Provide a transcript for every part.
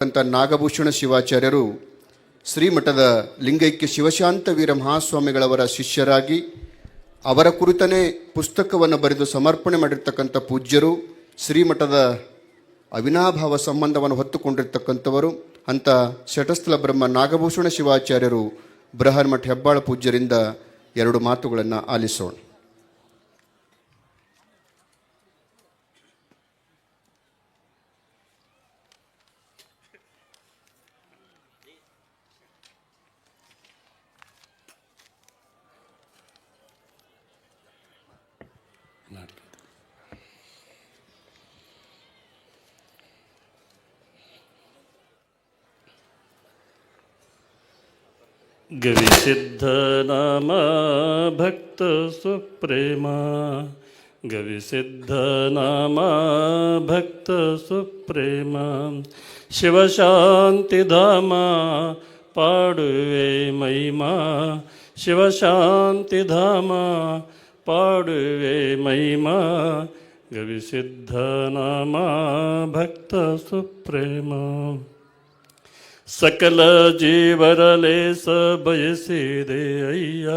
ಅಂತ ನಾಗಭೂಷಣ ಶಿವಾಚಾರ್ಯರು ಶ್ರೀಮಠದ ಲಿಂಗೈಕ್ಯ ಶಿವಶಾಂತ ವೀರ ಮಹಾಸ್ವಾಮಿಗಳವರ ಶಿಷ್ಯರಾಗಿ ಅವರ ಕುರಿತನೇ ಪುಸ್ತಕವನ್ನು ಬರೆದು ಸಮರ್ಪಣೆ ಮಾಡಿರ್ತಕ್ಕಂಥ ಪೂಜ್ಯರು, ಶ್ರೀಮಠದ ಅವಿನಾಭಾವ ಸಂಬಂಧವನ್ನು ಹೊತ್ತುಕೊಂಡಿರ್ತಕ್ಕಂಥವರು, ಅಂತ ಶಟಸ್ಥಲ ಬ್ರಹ್ಮ ನಾಗಭೂಷಣ ಶಿವಾಚಾರ್ಯರು ಬೃಹನ್ಮಠ ಹೆಬ್ಬಾಳ ಪೂಜ್ಯರಿಂದ ಎರಡು ಮಾತುಗಳನ್ನು ಆಲಿಸೋಣ. ಗವಿಸಿದ್ಧ ನಾಮ ಭಕ್ತ ಸುಪ್ರೇಮ ಗವಿಸಿದ್ಧನಾಮ ಭಕ್ತ ಸುಪ್ರೇಮ ಶಿವಶಾಂತಿಧಾಮ ಪಾಡುವೆ ಮಹಿಮಾ ಶಿವಶಾಂತಿಧಾಮ ಪಾಡುವೆ ಮಹಿಮಾ ಗವಿಸಿದ್ಧನಾಮ ಭಕ್ತ ಸುಪ್ರೇಮ ಸಕಲ ಜೀವರ ಲೇಸ ಬಯಸಿದೆ ಅಯ್ಯ.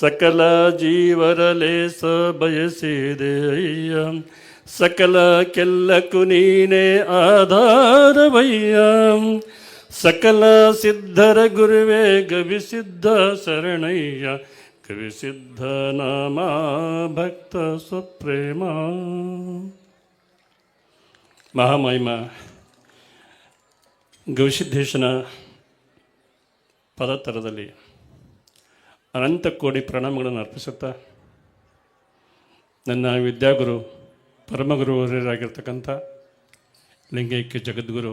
ಸಕಲ ಜೀವರ ಲೇಸ ಬಯಸಿದೆ ಅಯ್ಯ. ಸಕಲ ಕೆಲ್ಲಕ್ಕೂ ನೀನೇ ಆಧಾರವಯ್ಯ. ಸಕಲ ಸಿದ್ಧರ ಗುರುವೇ ಗವಿಸಿದ್ಧ ಶರಣಯ್ಯ. ಕವಿಸಿದ್ಧ ನಾಮ ಭಕ್ತ ಸ್ವಪ್ರೇಮ. ಮಹಾಮಹಿಮ. ಗವಿಸಿದ್ದೇಶನ ಪದತರದಲ್ಲಿ ಅನಂತ ಕೋಟಿ ಪ್ರಣಾಮಗಳನ್ನು ಅರ್ಪಿಸುತ್ತಾ ನನ್ನ ವಿದ್ಯಾಗುರು ಪರಮಗುರುವರಾಗಿರ್ತಕ್ಕಂಥ ಲಿಂಗೈಕ್ಯ ಜಗದ್ಗುರು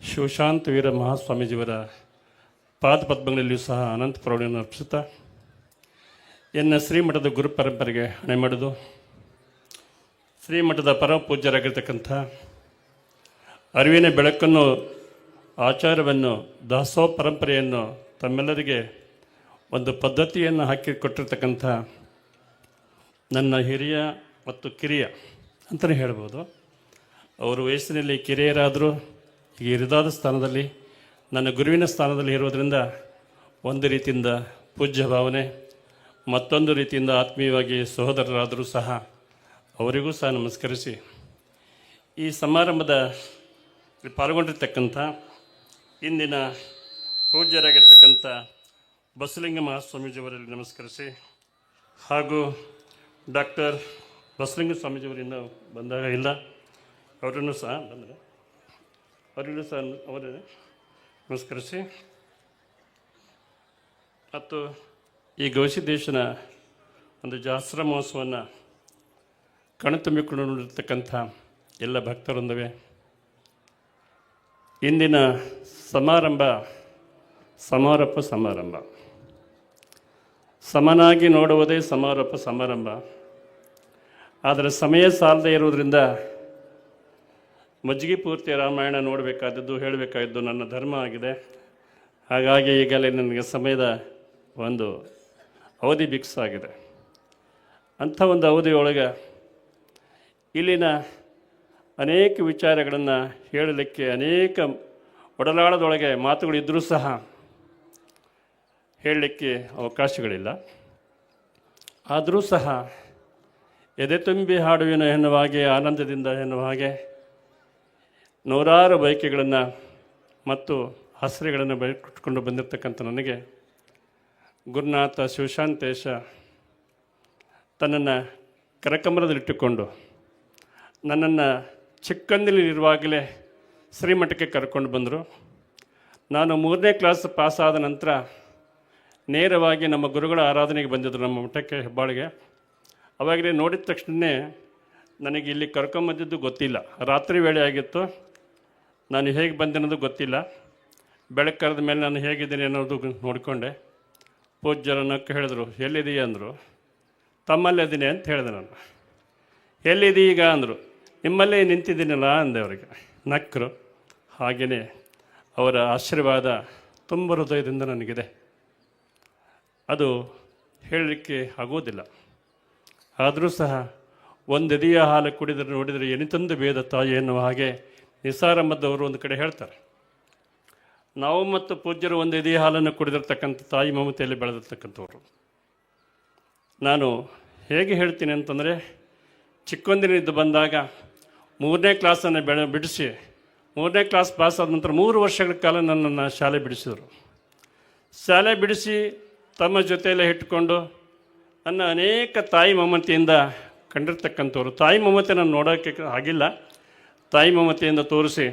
ಶಿವಶಾಂತ ವೀರ ಮಹಾಸ್ವಾಮೀಜಿಯವರ ಪಾದ ಪದ್ಮಗಳಲ್ಲಿಯೂ ಸಹ ಅನಂತ ಪ್ರೌಢಿಯನ್ನು ಅರ್ಪಿಸುತ್ತಾ ಎನ್ನ ಶ್ರೀಮಠದ ಗುರು ಪರಂಪರೆಗೆ ಹಣೆ ಮಾಡೋದು ಶ್ರೀಮಠದ ಪರಮ ಪೂಜ್ಯರಾಗಿರ್ತಕ್ಕಂಥ ಅರಿವಿನ ಬೆಳಕನ್ನು ಆಚಾರವನ್ನು ದಾಸೋಹ ಪರಂಪರೆಯನ್ನು ತಮ್ಮೆಲ್ಲರಿಗೆ ಒಂದು ಪದ್ಧತಿಯನ್ನು ಹಾಕಿಕೊಟ್ಟಿರ್ತಕ್ಕಂಥ ನನ್ನ ಹಿರಿಯ ಮತ್ತು ಕಿರಿಯ ಅಂತಲೇ ಹೇಳ್ಬೋದು. ಅವರು ವಯಸ್ಸಿನಲ್ಲಿ ಕಿರಿಯರಾದರೂ ಈಗ ಹಿರಿದಾದ ಸ್ಥಾನದಲ್ಲಿ, ನನ್ನ ಗುರುವಿನ ಸ್ಥಾನದಲ್ಲಿ ಇರೋದರಿಂದ ಒಂದು ರೀತಿಯಿಂದ ಪೂಜ್ಯ ಭಾವನೆ, ಮತ್ತೊಂದು ರೀತಿಯಿಂದ ಆತ್ಮೀಯವಾಗಿ ಸಹೋದರರಾದರೂ ಸಹ ಅವರಿಗೂ ಸಹ ನಮಸ್ಕರಿಸಿ ಈ ಸಮಾರಂಭದ ಪಾಲ್ಗೊಂಡಿರ್ತಕ್ಕಂಥ ಇಂದಿನ ಪೂಜ್ಯರಾಗಿರ್ತಕ್ಕಂಥ ಬಸಲಿಂಗ ಮಹಾಸ್ವಾಮೀಜಿಯವರಲ್ಲಿ ನಮಸ್ಕರಿಸಿ. ಹಾಗೂ ಡಾಕ್ಟರ್ ಬಸಲಿಂಗ ಸ್ವಾಮೀಜಿಯವರು ಇನ್ನೂ ಬಂದಾಗ ಇಲ್ಲ. ಅವರನ್ನು ಸಹ ಬಂದರೆ. ಅವರನ್ನು ಸಹ ಅವರ ನಮಸ್ಕರಿಸಿ. ಮತ್ತು ಈ ಗವಿಸಿದ್ದೇಶನ ಒಂದು ಜಾಸ್ತ್ರ ಮಹೋತ್ಸವವನ್ನು ಕಣತುಂಬಿಕೊಂಡು ನೋಡಿರ್ತಕ್ಕಂಥ ಎಲ್ಲ ಭಕ್ತರೊಂದವೆ ಇಂದಿನ ಸಮಾರಂಭ, ಸಮಾರೋಪ ಸಮಾರಂಭ. ಸಮನಾಗಿ ನೋಡುವುದೇ ಸಮಾರೋಪ ಸಮಾರಂಭ. ಆದರೆ ಸಮಯ ಸಾಲದೇ ಇರುವುದರಿಂದ ಮಜ್ಜಿಗೆ ಪೂರ್ತಿ ರಾಮಾಯಣ ನೋಡಬೇಕಾದದ್ದು ಹೇಳಬೇಕಾದ್ದು ನನ್ನ ಧರ್ಮ ಆಗಿದೆ. ಹಾಗಾಗಿ ಈಗಲೇ ನನಗೆ ಸಮಯದ ಒಂದು ಅವಧಿ ಬಿಕ್ಸ್ ಆಗಿದೆ ಅಂಥ ಒಂದು ಅವಧಿಯೊಳಗೆ ಇಲ್ಲಿನ ಅನೇಕ ವಿಚಾರಗಳನ್ನು ಹೇಳಲಿಕ್ಕೆ ಅನೇಕ ಒಡಲಾಳದೊಳಗೆ ಮಾತುಗಳಿದ್ದರೂ ಸಹ ಹೇಳಲಿಕ್ಕೆ ಅವಕಾಶಗಳಿಲ್ಲ. ಆದರೂ ಸಹ ಎದೆ ತುಂಬಿ ಹಾಡುವಿನ ಎನ್ನುವ ಹಾಗೆ, ಆನಂದದಿಂದ ಎನ್ನುವ ಹಾಗೆ ನೂರಾರು ಬಯಕೆಗಳನ್ನು ಮತ್ತು ಹಸಿರುಗಳನ್ನು ಬಯಕೊಟ್ಕೊಂಡು ಬಂದಿರತಕ್ಕಂಥ ನನಗೆ ಗುರುನಾಥ ಶಿವಶಾಂತೇಶ ತನ್ನನ್ನು ಕರಕಮರದಲ್ಲಿಟ್ಟುಕೊಂಡು ನನ್ನನ್ನು ಚಿಕ್ಕಂದಿಲಿರುವಾಗಲೇ ಶ್ರೀಮಠಕ್ಕೆ ಕರ್ಕೊಂಡು ಬಂದರು. ನಾನು ಮೂರನೇ ಕ್ಲಾಸ್ ಪಾಸಾದ ನಂತರ ನೇರವಾಗಿ ನಮ್ಮ ಗುರುಗಳ ಆರಾಧನೆಗೆ ಬಂದಿದ್ದರು ನಮ್ಮ ಮಠಕ್ಕೆ ಹೆಬ್ಬಾಳಿಗೆ. ಅವಾಗಲೇ ನೋಡಿದ ತಕ್ಷಣವೇ ನನಗೆ ಇಲ್ಲಿ ಕರ್ಕೊಂಬಂದಿದ್ದು ಗೊತ್ತಿಲ್ಲ. ರಾತ್ರಿ ವೇಳೆ ಆಗಿತ್ತು. ನಾನು ಹೇಗೆ ಬಂದಿರೋದು ಗೊತ್ತಿಲ್ಲ. ಬೆಳಕು ಕರೆದ ಮೇಲೆ ನಾನು ಹೇಗಿದ್ದೀನಿ ಅನ್ನೋದು ನೋಡಿಕೊಂಡೆ. ಪೂಜ್ಯರು ನಕ್ಕು ಹೇಳಿದ್ರು ಎಲ್ಲಿದೆಯಾ ಅಂದರು ತಮ್ಮಲ್ಲಿದ್ದೀನಿ ಅಂತ ಹೇಳಿದೆ ನಾನು. ಎಲ್ಲಿದೆ ಈಗ ಅಂದರು. ನಿಮ್ಮಲ್ಲೇ ನಿಂತಿದ್ದೀನಲ್ಲ ಅಂದೆ ಅವರಿಗೆ ನಕ್ಕರು ಹಾಗೆಯೇ ಅವರ ಆಶೀರ್ವಾದ ತುಂಬ ಹೃದಯದಿಂದ ನನಗಿದೆ. ಅದು ಹೇಳಲಿಕ್ಕೆ ಆಗೋದಿಲ್ಲ ಆದರೂ ಸಹ ಒಂದು ಎದೆಯ ಹಾಲು ಕುಡಿದರೆ ನೋಡಿದರೆ ಎನಿತಂದು ಭೇದ ತಾಯಿ ಎನ್ನುವ ಹಾಗೆ ನಿಸಾರಮ್ಮದವರು ಒಂದು ಕಡೆ ಹೇಳ್ತಾರೆ. ನಾವು ಮತ್ತು ಪೂಜ್ಯರು ಒಂದು ಎದೆಯ ಹಾಲನ್ನು ಕುಡಿದಿರ್ತಕ್ಕಂಥ ತಾಯಿ ಮಮತೆಯಲ್ಲಿ ಬೆಳೆದಿರ್ತಕ್ಕಂಥವ್ರು. ನಾನು ಹೇಗೆ ಹೇಳ್ತೀನಿ ಅಂತಂದರೆ, ಚಿಕ್ಕೊಂದಿನಿಂದ ಬಂದಾಗ ಮೂರನೇ ಕ್ಲಾಸನ್ನು ಬೆಳೆ ಬಿಡಿಸಿ, ಮೂರನೇ ಕ್ಲಾಸ್ ಪಾಸ್ ಆದ ನಂತರ ಮೂರು ವರ್ಷಗಳ ಕಾಲ ನನ್ನನ್ನು ಶಾಲೆ ಬಿಡಿಸಿದರು. ಶಾಲೆ ಬಿಡಿಸಿ ತಮ್ಮ ಜೊತೆಯಲ್ಲೇ ಇಟ್ಟುಕೊಂಡು ನನ್ನ ಅನೇಕ ತಾಯಿ ಮಮತೆಯಿಂದ ಕಂಡಿರ್ತಕ್ಕಂಥವ್ರು. ತಾಯಿ ಮಮತೆ ನಾನು ನೋಡೋಕ್ಕೆ ಆಗಿಲ್ಲ. ತಾಯಿ ಮಮತೆಯಿಂದ ತೋರಿಸಿ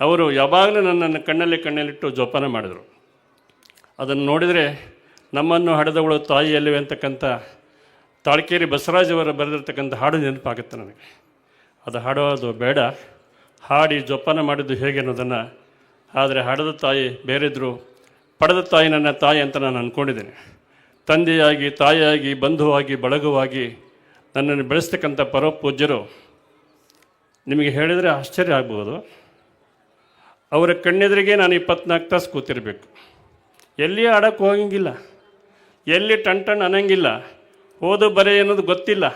ಅವರು ಯಾವಾಗಲೂ ನನ್ನನ್ನು ಕಣ್ಣಲ್ಲಿ ಕಣ್ಣಲ್ಲಿಟ್ಟು ಜೋಪಾನ ಮಾಡಿದರು. ಅದನ್ನು ನೋಡಿದರೆ ನಮ್ಮನ್ನು ಹಡೆದವಳು ತಾಯಿಯಲ್ಲಿವೆ ಅಂತಕ್ಕಂಥ ತಾಳ್ಕೇರಿ ಬಸವರಾಜ್ ಅವರು ಬರೆದಿರ್ತಕ್ಕಂಥ ಹಾಡು ನೆನಪಾಗುತ್ತೆ ನನಗೆ. ಅದು ಹಾಡೋದು ಬೇಡ. ಹಾಡಿ ಜೋಪಾನ ಮಾಡಿದ್ದು ಹೇಗೆ ಅನ್ನೋದನ್ನು. ಆದರೆ ಹಾಡದ ತಾಯಿ ಬೇರೆದ್ರು, ಪಡೆದ ತಾಯಿ ನನ್ನ ತಾಯಿ ಅಂತ ನಾನು ಅಂದ್ಕೊಂಡಿದ್ದೇನೆ ತಂದೆಯಾಗಿ, ತಾಯಿಯಾಗಿ, ಬಂಧುವಾಗಿ, ಬಳಗವಾಗಿ ನನ್ನನ್ನು ಬೆಳೆಸ್ತಕ್ಕಂಥ ಪರೋಪೂಜ್ಯರು ನಿಮಗೆ ಹೇಳಿದರೆ ಆಶ್ಚರ್ಯ ಆಗ್ಬೋದು. ಅವರ ಕಣ್ಣೆದುರಿಗೆ ನಾನು ಇಪ್ಪತ್ನಾಲ್ಕು ತಾಸು ಕೂತಿರಬೇಕು. ಎಲ್ಲಿ ಆಡೋಕ್ಕೆ ಹೋಗಂಗಿಲ್ಲ. ಎಲ್ಲಿ ಟಣ್ ಟಣ್ ಅನ್ನಂಗಿಲ್ಲ. ಓದು ಬರೆ ಅನ್ನೋದು ಗೊತ್ತಿಲ್ಲ.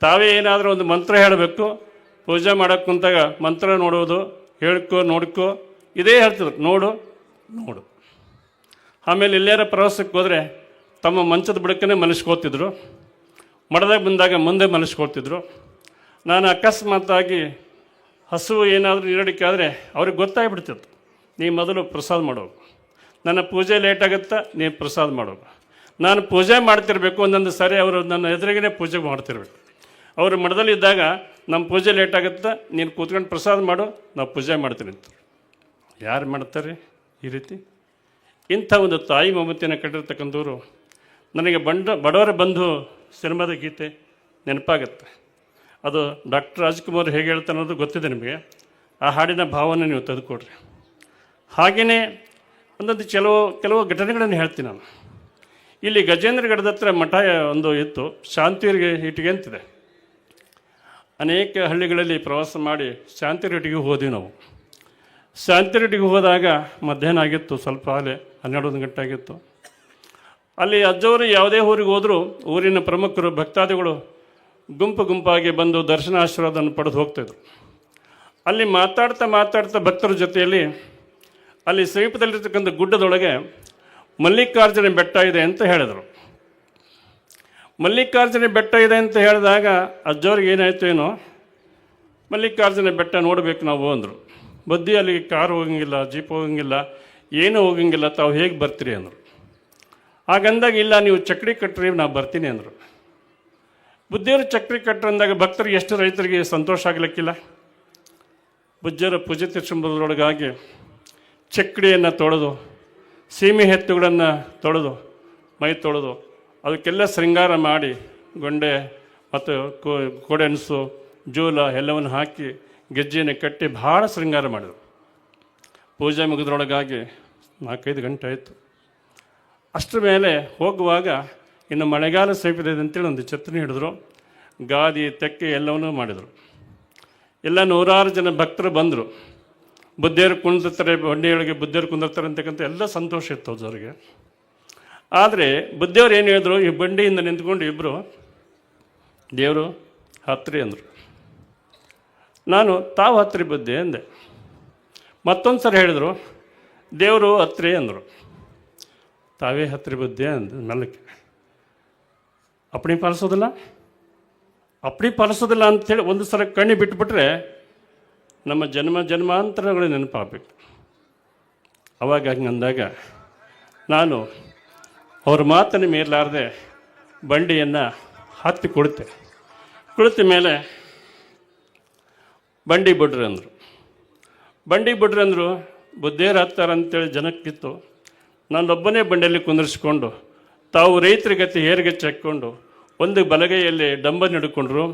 ತಾವೇ ಏನಾದರೂ ಒಂದು ಮಂತ್ರ ಹೇಳಬೇಕು. ಪೂಜೆ ಮಾಡೋಕ್ಕೆ ಕುಂತಾಗ ಮಂತ್ರ ನೋಡೋದು ಹೇಳ್ಕೋ, ನೋಡ್ಕೋ, ಇದೇ ಹೇಳ್ತಿದ್ರು, ನೋಡು ನೋಡು. ಆಮೇಲೆ ಇಲ್ಲೇರ ಪ್ರವಾಸಕ್ಕೆ ಹೋದರೆ ತಮ್ಮ ಮಂಚದ ಬುಡಕ್ಕೇ ಮನಸ್ಕೋತಿದ್ರು ಮಡದಾಗ ಬಂದಾಗ ಮುಂದೆ ಮನಸ್ಕೊಳ್ತಿದ್ರು ನಾನು ಅಕಸ್ಮಾತಾಗಿ ಹಸುವು ಏನಾದರೂ ನೀರಡಿಕೆ ಆದರೆ ಅವ್ರಿಗೆ ಗೊತ್ತಾಗ್ಬಿಡ್ತಿತ್ತು, ನೀ ಮೊದಲು ಪ್ರಸಾದ ಮಾಡೋ. ನನ್ನ ಪೂಜೆ ಲೇಟ್ ಆಗುತ್ತಾ ನೀನು ಪ್ರಸಾದ ಮಾಡೋ. ನಾನು ಪೂಜೆ ಮಾಡ್ತಿರಬೇಕು ಒಂದೊಂದು ಸಾರಿ, ಅವರು ನನ್ನ ಎದುರಿಗೇ ಪೂಜೆ ಮಾಡ್ತಿರ್ಬೇಕು. ಅವರು ಮಠದಲ್ಲಿದ್ದಾಗ ನಮ್ಮ ಪೂಜೆ ಲೇಟ್ ಆಗುತ್ತೆ, ನೀನು ಕೂತ್ಕೊಂಡು ಪ್ರಸಾದ ಮಾಡು, ನಾವು ಪೂಜೆ ಮಾಡ್ತೀನಿ ಅಂತ. ಯಾರು ಮಾಡ್ತಾರೆ ಈ ರೀತಿ? ಇಂಥ ಒಂದು ತಾಯಿ ಮಮತೆಯನ್ನು ಕಟ್ಟಿರ್ತಕ್ಕಂಥವ್ರು, ನನಗೆ ಬಂಡ, ಬಡವರ ಬಂಧು ಸಿನಿಮಾದ ಗೀತೆ ನೆನಪಾಗುತ್ತೆ. ಅದು ಡಾಕ್ಟರ್ ರಾಜ್ಕುಮಾರ್ ಹೇಗೆ ಹೇಳ್ತಾನೆ ಅನ್ನೋದು ಗೊತ್ತಿದೆ ನಿಮಗೆ. ಆ ಹಾಡಿನ ಭಾವನೆ ನೀವು ತೆಗೆದುಕೊಡ್ರಿ. ಹಾಗೆಯೇ ಒಂದೊಂದು ಕೆಲವು ಕೆಲವು ಘಟನೆಗಳನ್ನು ಹೇಳ್ತೀನಿ ನಾನು. ಇಲ್ಲಿ ಗಜೇಂದ್ರಗಢದ ಹತ್ರ ಮಠ ಒಂದು ಇತ್ತು ಶಾಂತಿಯರಿಗೆ ಇಟ್ಟಿಗೆ ಅಂತಿದೆ. ಅನೇಕ ಹಳ್ಳಿಗಳಲ್ಲಿ ಪ್ರವಾಸ ಮಾಡಿ ಶಾಂತಿರೆಡ್ಡಿಗೆ ಹೋದ್ವಿ ನಾವು. ಶಾಂತಿರೆಡ್ಡಿಗೆ ಹೋದಾಗ ಮಧ್ಯಾಹ್ನ ಆಗಿತ್ತು, ಸ್ವಲ್ಪ ಅಲ್ಲಿ ಹನ್ನೆರಡು ಗಂಟೆ ಆಗಿತ್ತು. ಅಲ್ಲಿ ಅಜ್ಜವರು ಯಾವುದೇ ಊರಿಗೆ ಹೋದರೂ ಊರಿನ ಪ್ರಮುಖರು, ಭಕ್ತಾದಿಗಳು ಗುಂಪು ಗುಂಪಾಗಿ ಬಂದು ದರ್ಶನ ಆಶೀರ್ವಾದವನ್ನು ಪಡೆದು ಹೋಗ್ತಾಯಿದ್ರು ಅಲ್ಲಿ ಮಾತಾಡ್ತಾ ಮಾತಾಡ್ತಾ ಭಕ್ತರ ಜೊತೆಯಲ್ಲಿ ಅಲ್ಲಿ ಸಮೀಪದಲ್ಲಿರ್ತಕ್ಕಂಥ ಗುಡ್ಡದೊಳಗೆ ಮಲ್ಲಿಕಾರ್ಜುನ ಬೆಟ್ಟ ಇದೆ ಅಂತ ಹೇಳಿದರು. ಮಲ್ಲಿಕಾರ್ಜುನ ಬೆಟ್ಟ ಇದೆ ಅಂತ ಹೇಳಿದಾಗ ಅಜ್ಜವ್ರಿಗೆ ಏನಾಯ್ತು ಏನೋ? ಮಲ್ಲಿಕಾರ್ಜುನ ಬೆಟ್ಟ ನೋಡಬೇಕು ನಾವು ಅಂದರು. ಬದ್ದಿ ಅಲ್ಲಿಗೆ ಕಾರ್ ಹೋಗಂಗಿಲ್ಲ, ಜೀಪ್ ಹೋಗಂಗಿಲ್ಲ, ಏನೂ ಹೋಗಂಗಿಲ್ಲ, ತಾವು ಹೇಗೆ ಬರ್ತೀರಿ ಅಂದರು. ಹಾಗಂದಾಗ ಇಲ್ಲ, ನೀವು ಚಕ್ರಿ ಕಟ್ಟ್ರಿ ನಾವು ಬರ್ತೀನಿ ಅಂದರು. ಬುದ್ಧಿಯವರು ಚಕ್ರಿ ಕಟ್ಟ್ರಂದಾಗ ಭಕ್ತರಿಗೆ ಎಷ್ಟು ರೈತರಿಗೆ ಸಂತೋಷ ಆಗಲಿಕ್ಕಿಲ್ಲ. ಬುಜ್ಜರ ಪೂಜೆ ತಿರ್ಸಂಬುದರೊಳಗಾಗಿ ಚಕ್ಡಿಯನ್ನು ತೊಳೆದು, ಸೀಮೆ ಎತ್ತುಗಳನ್ನು ತೊಳೆದು, ಮೈ ತೊಳೆದು ಅದಕ್ಕೆಲ್ಲ ಶೃಂಗಾರ ಮಾಡಿ ಗೊಂಡೆ ಮತ್ತು ಕೋಡೆಣಸು ಜೋಲ ಎಲ್ಲವನ್ನು ಹಾಕಿ ಗೆಜ್ಜೆಯನ್ನು ಕಟ್ಟಿ ಭಾಳ ಶೃಂಗಾರ ಮಾಡಿದರು. ಪೂಜೆ ಮುಗಿದ್ರೊಳಗಾಗಿ ನಾಲ್ಕೈದು ಗಂಟೆ ಆಯಿತು. ಅಷ್ಟರ ಮೇಲೆ ಹೋಗುವಾಗ ಇನ್ನು ಮಳೆಗಾಲ ಸೇಪಿದೆ ಅಂತೇಳಿ ಒಂದು ಛತ್ರಿ ಹಿಡಿದ್ರು. ಗಾದಿ, ತೆಕ್ಕೆ ಎಲ್ಲವನ್ನೂ ಮಾಡಿದರು. ಎಲ್ಲ ನೂರಾರು ಜನ ಭಕ್ತರು ಬಂದರು. ಬುದ್ಧಿಯರು ಕುಂದಿರ್ತಾರೆ, ಬಂಡಿಯೊಳಗೆ ಬುದ್ಧಿಯರು ಕುಂದಿರ್ತಾರೆ ಅಂತಕ್ಕಂಥ ಎಲ್ಲ ಸಂತೋಷ ಇತ್ತು ಅವ್ರಿಗೆ. ಆದರೆ ಬುದ್ಧಿಯವ್ರು ಏನು ಹೇಳಿದ್ರು? ಈ ಬಂಡಿಯಿಂದ ನಿಂತ್ಕೊಂಡು ಇಬ್ಬರು ದೇವರು ಹತ್ರಿ ಅಂದರು. ನಾನು ತಾವು ಹತ್ರಿ ಬುದ್ಧಿ ಅಂದೆ. ಮತ್ತೊಂದು ಸರಿ ಹೇಳಿದರು, ದೇವರು ಹತ್ರಿ ಅಂದರು. ತಾವೇ ಹತ್ರಿ ಬುದ್ಧಿ ಅಂದ ಮೆಲ್ಲಕ್ಕೆ ಅಪ್ಪಣಿ ಪಾಲಿಸೋದಿಲ್ಲ? ಅಪ್ಪಣಿ ಪಾಲಿಸೋದಿಲ್ಲ ಅಂಥೇಳಿ ಒಂದು ಸಲ ಕಣ್ಣಿ ಬಿಟ್ಬಿಟ್ರೆ ನಮ್ಮ ಜನ್ಮ ಜನ್ಮಾಂತರಗಳು ನೆನಪಾಗಬೇಕು. ಅವಾಗ ಹಂಗೆ ಅಂದಾಗ ನಾನು ಅವ್ರ ಮಾತನ್ನು ಮೇಲಾರದೆ ಬಂಡಿಯನ್ನು ಹತ್ತಿ ಕುಳಿತೆ ಕುಳಿತ ಮೇಲೆ ಬಂಡಿ ಬಿಡ್ರಿ ಅಂದರು. ಬಂಡಿ ಬಿಡ್ರಿ ಅಂದರು ಬುದ್ಧೇರು ಹತ್ತಾರಂತೇಳಿ ಜನಕ್ಕಿತ್ತು ನಾನೊಬ್ಬನೇ ಬಂಡಿಯಲ್ಲಿ ಕುಂದಿರಿಸ್ಕೊಂಡು, ತಾವು ರೈತರ ಗತಿ ಏರಿಗೆ ಚೆಕ್ಕೊಂಡು ಒಂದು ಬಲಗೈಯಲ್ಲಿ ಡಂಬ ಹಿಡ್ಕೊಂಡ್ರು,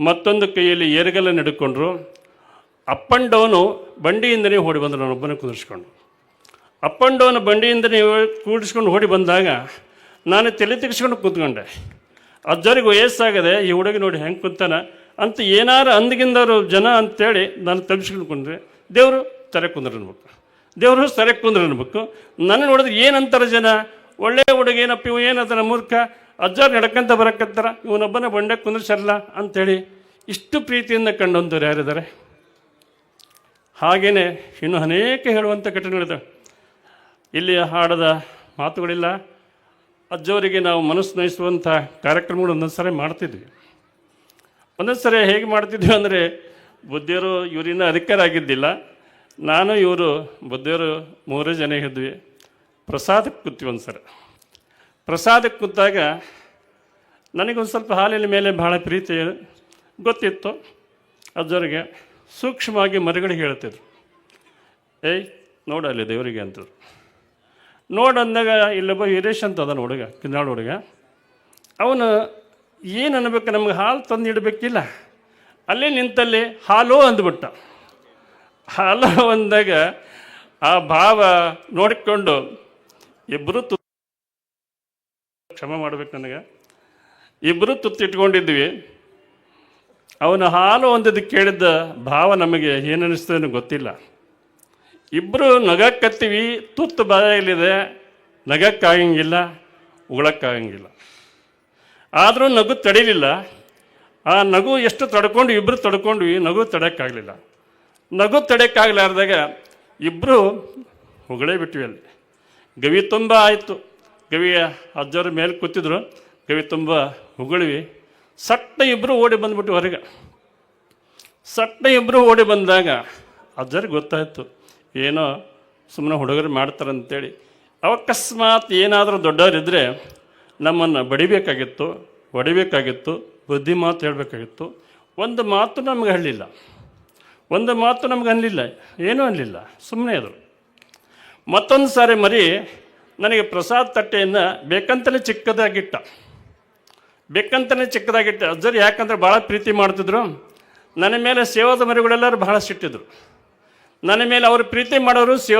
ಮತ್ತೊಂದು ಕೈಯಲ್ಲಿ ಏರಿಗೆಲ್ಲ ಹಿಡ್ಕೊಂಡ್ರು. ಅಪ್ ಆ್ಯಂಡ್ ಡೌನು ಬಂಡಿಯಿಂದನೇ ಓಡಿ ಬಂದರು ನಾನೊಬ್ಬನೇ ಕುಂದಿರಿಸ್ಕೊಂಡು. ಅಪ್ ಆ್ಯಂಡ್ ಡೌನ್ ಬಂಡಿಯಿಂದನೇ ಕೂಡಿಸ್ಕೊಂಡು ಓಡಿ ಬಂದಾಗ ನಾನು ತಲೆ ತೆಗೆಸ್ಕೊಂಡು ಕೂತ್ಕೊಂಡೆ. ಅಜ್ಜರಿಗೆ ವಯಸ್ಸಾಗದೆ ಈ ಹುಡುಗಿ ನೋಡಿ ಹೆಂಗೆ ಕುಂತಾನ ಅಂತ ಏನಾರು ಅಂದಗಿಂದರು ಜನ ಅಂತೇಳಿ ನಾನು ತಪ್ಪಿಸ್ಕೊಂಡು ಕುಂದ್ರೆ ದೇವರು ಸರೆ ಕುಂದ್ರ ಅನ್ಬೇಕು. ದೇವರು ಸರೆ ಕುಂದ್ರ ಅನ್ಬೇಕು. ನನ್ನ ನೋಡಿದ್ರೆ ಏನಂತಾರೆ ಜನ? ಒಳ್ಳೆಯ ಹುಡುಗ ಏನಪ್ಪ, ಇವು ಏನದನ ಮೂರ್ಖ? ಅಜ್ಜಾರು ನಡ್ಕಂತ ಬರಕತ್ತಾರ? ಇವನೊಬ್ಬನ ಬಂಡೆ ಕುಂದ್ರಿಸಲ್ಲ ಅಂಥೇಳಿ ಇಷ್ಟು ಪ್ರೀತಿಯಿಂದ ಕಂಡಂಥವ್ರು ಯಾರಿದ್ದಾರೆ? ಹಾಗೆಯೇ ಇನ್ನು ಅನೇಕ ಹೇಳುವಂಥ ಘಟನೆಗಳಿದ್ದಾವೆ ಇಲ್ಲಿ ಹಾಡದ ಮಾತುಗಳಿಲ್ಲ. ಅಜ್ಜವರಿಗೆ ನಾವು ಮನಸ್ಸು ನಯಿಸುವಂಥ ಕಾರ್ಯಕ್ರಮಗಳು ಒಂದೊಂದು ಸರಿ ಮಾಡ್ತಿದ್ವಿ. ಒಂದೊಂದು ಸರಿ ಹೇಗೆ ಮಾಡ್ತಿದ್ವಿ ಅಂದರೆ, ಬುದ್ಧಿಯರು ಇವರಿಂದ ಅಧಿಕಾರ ಆಗಿದ್ದಿಲ್ಲ ನಾನು, ಇವರು, ಬುದ್ಧಿಯರು ಮೂರೇ ಜನ ಇದ್ವಿ. ಪ್ರಸಾದಕ್ಕೆ ಕೂತೀವಿ ಒಂದು ಸರಿ ಪ್ರಸಾದಕ್ಕೆ ಕೂತಾಗ ನನಗೊಂದು ಸ್ವಲ್ಪ ಹಾಲಿನ ಮೇಲೆ ಭಾಳ ಪ್ರೀತಿ ಗೊತ್ತಿತ್ತು. ಅಜ್ಜವರಿಗೆ ಸೂಕ್ಷ್ಮವಾಗಿ ಮರಿಗಳಿಗೆ ಹೇಳ್ತಿದ್ರು. ಏಯ್, ನೋಡಲ್ಲಿ ದೇವರಿಗೆ ಅಂತದ್ರು. ನೋಡು ಅಂದಾಗ ಇಲ್ಲೊಬ್ಬ ವೀರೇಶ್ ಅಂತ ಅದಾನ ಹುಡುಗ, ಕಿನ್ನಾಳ ಹುಡುಗ. ಅವನು ಏನು ಅನ್ಬೇಕು ನಮ್ಗೆ ಹಾಲು ತಂದು ಇಡಬೇಕಿಲ್ಲ ಅಲ್ಲೇ ನಿಂತಲ್ಲಿ ಹಾಲು ಅಂದ್ಬಿಟ್ಟ. ಹಾಲು ಅಂದಾಗ ಆ ಭಾವ ನೋಡಿಕೊಂಡು ಇಬ್ಬರು ತು ಕ್ಷಮ ಮಾಡ್ಬೇಕು ನನಗೆ. ಇಬ್ಬರು ತುತ್ತಿಟ್ಕೊಂಡಿದ್ವಿ. ಅವನ ಹಾಲು ಒಂದಿದ್ದು ಕೇಳಿದ್ದ ಭಾವ ನಮಗೆ ಏನು ಅನ್ನಿಸ್ತದೇನೋ ಗೊತ್ತಿಲ್ಲ. ಇಬ್ಬರು ನಗಕ್ಕತ್ತೀವಿ, ತುತ್ತು ಬಾಯಲ್ಲಿದೆ. ನಗಕ್ಕಾಗಂಗಿಲ್ಲ ಉಗಳಕ್ಕಾಗಂಗಿಲ್ಲ ಆದರೂ ನಗು ತಡೀಲಿಲ್ಲ. ಆ ನಗು ಎಷ್ಟು ತಡ್ಕೊಂಡು ಇಬ್ಬರು ತಡ್ಕೊಂಡ್ವಿ, ನಗು ತಡೆಯೋಕ್ಕಾಗಲಿಲ್ಲ ನಗು ತಡೆಯೋಕ್ಕಾಗಲಾರ್ದಾಗ ಇಬ್ಬರು ಹೊಗಳೇ ಬಿಟ್ವಿ ಅಲ್ಲಿ. ಗವಿ ತುಂಬ ಆಯಿತು. ಗವಿಯ ಅಜ್ಜವ್ರ ಮೇಲೆ ಕೂತಿದ್ರು. ಗವಿ ತುಂಬ ಹೊಗಳಿವಿ. ಸಟ್ಟ ಇಬ್ಬರು ಓಡಿ ಬಂದ್ಬಿಟ್ಟು ಹೊರಗೆ. ಸಟ್ಟ ಇಬ್ಬರು ಓಡಿ ಬಂದಾಗ ಅಜ್ಜರಿಗೆ ಗೊತ್ತಾಯಿತು. ಏನೋ ಸುಮ್ಮನೆ ಹುಡುಗರು ಮಾಡ್ತಾರಂತೇಳಿ. ಅವಕಸ್ಮಾತ್ ಏನಾದರೂ ದೊಡ್ಡವರಿದ್ದರೆ ನಮ್ಮನ್ನು ಬಡಿಬೇಕಾಗಿತ್ತು ಹೊಡಿಬೇಕಾಗಿತ್ತು ಬುದ್ಧಿ ಮಾತು ಹೇಳಬೇಕಾಗಿತ್ತು. ಒಂದು ಮಾತು ನಮಗೆ ಹೇಳಲಿಲ್ಲ ಒಂದು ಮಾತು ನಮ್ಗೆ ಅನ್ನಲಿಲ್ಲ ಏನೂ ಅನ್ನಲಿಲ್ಲ ಸುಮ್ಮನೆ ಇದ್ರು. ಮತ್ತೊಂದು ಸಾರಿ ಮರಿ ನನಗೆ ಪ್ರಸಾದ್ ತಟ್ಟೆಯನ್ನು ಬೇಕಂತಲೇ ಚಿಕ್ಕದಾಗಿಟ್ಟ. ಬೇಕಂತಲೇ ಚಿಕ್ಕದಾಗಿಟ್ಟ. ಅಜ್ಜರು ಯಾಕಂದ್ರೆ ಭಾಳ ಪ್ರೀತಿ ಮಾಡ್ತಿದ್ರು. ನನ್ನ ಮೇಲೆ ಸೇವಾದ ಮರಿಗಳೆಲ್ಲರೂ ಬಹಳ ಸಿಟ್ಟಿದ್ರು. ನನ್ನ ಮೇಲೆ ಅವರು ಪ್ರೀತಿ ಮಾಡೋರು